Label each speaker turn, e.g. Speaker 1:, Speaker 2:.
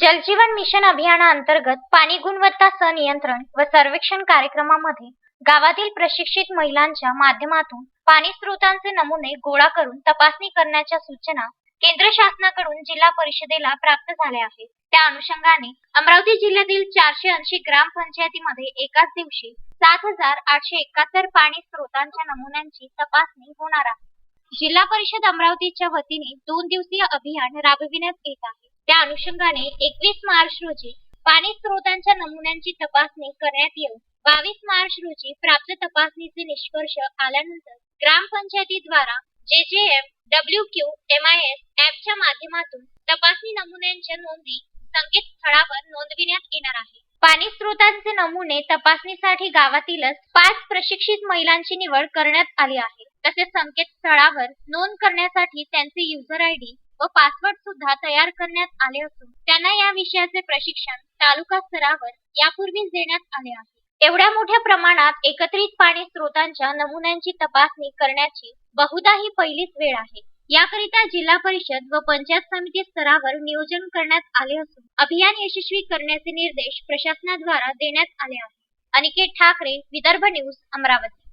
Speaker 1: जलजीवन mission अभियानाअंतर्गत पाणी गुणवत्ता सनियंत्रण व सर्वेक्षण कार्यक्रमामध्ये गावातील प्रशिक्षित महिलांच्या माध्यमातून पाणी स्रोतांचे नमुने गोळा करून तपासणी करण्याच्या सूचना केंद्र शासनाकडून जिल्हा परिषदेला प्राप्त झाल्या आहेत. त्या अनुषंगाने अमरावती जिल्ह्यातील चारशे ऐंशी ग्रामपंचायतीमध्ये एकाच दिवशी सात हजार आठशे एकाहत्तर पाणी स्रोतांच्या नमुन्यांची तपासणी होणार आहे. जिल्हा परिषद अमरावतीच्या वतीने दोन दिवसीय अभियान राबविण्यात येत आहे. त्या अनुषंगाने एकवीस मार्च रोजी पाणी स्रोतांच्या नमुन्यांची तपासणी करण्यात येऊन बावीस मार्च रोजी प्राप्त तपासणीचे निष्कर्ष आल्यानंतर ग्रामपंचायतीद्वारा JJM W Q M I S ऍपच्या माध्यमातून तपासणी नमुन्यांच्या नोंदी संकेतस्थळावर नोंदविण्यात येणार आहे. पाणी स्रोतांचे नमुने तपासणीसाठी गावातीलच पाच प्रशिक्षित महिलांची निवड करण्यात आली आहे. तसेच संकेतस्थळावर नोंद करण्यासाठी त्यांचे युजर आय डी व पासवर्ड सुद्धा तयार करण्यात आले असून त्यांना या विषयाचे प्रशिक्षण तालुका स्तरावर यापूर्वीच देण्यात आले आहे. एवढ्या मोठ्या प्रमाणात एकत्रित पाणी स्रोतांच्या नमुन्यांची तपासणी करण्याची बहुधा ही पहिलीच वेळ आहे. याकरिता जिल्हा परिषद व पंचायत समिती स्तरावर नियोजन करण्यात आले असून अभियान यशस्वी करण्याचे निर्देश प्रशासनाद्वारा देण्यात आले आहेत. अनिकेत ठाकरे विदर्भ न्यूज अमरावती.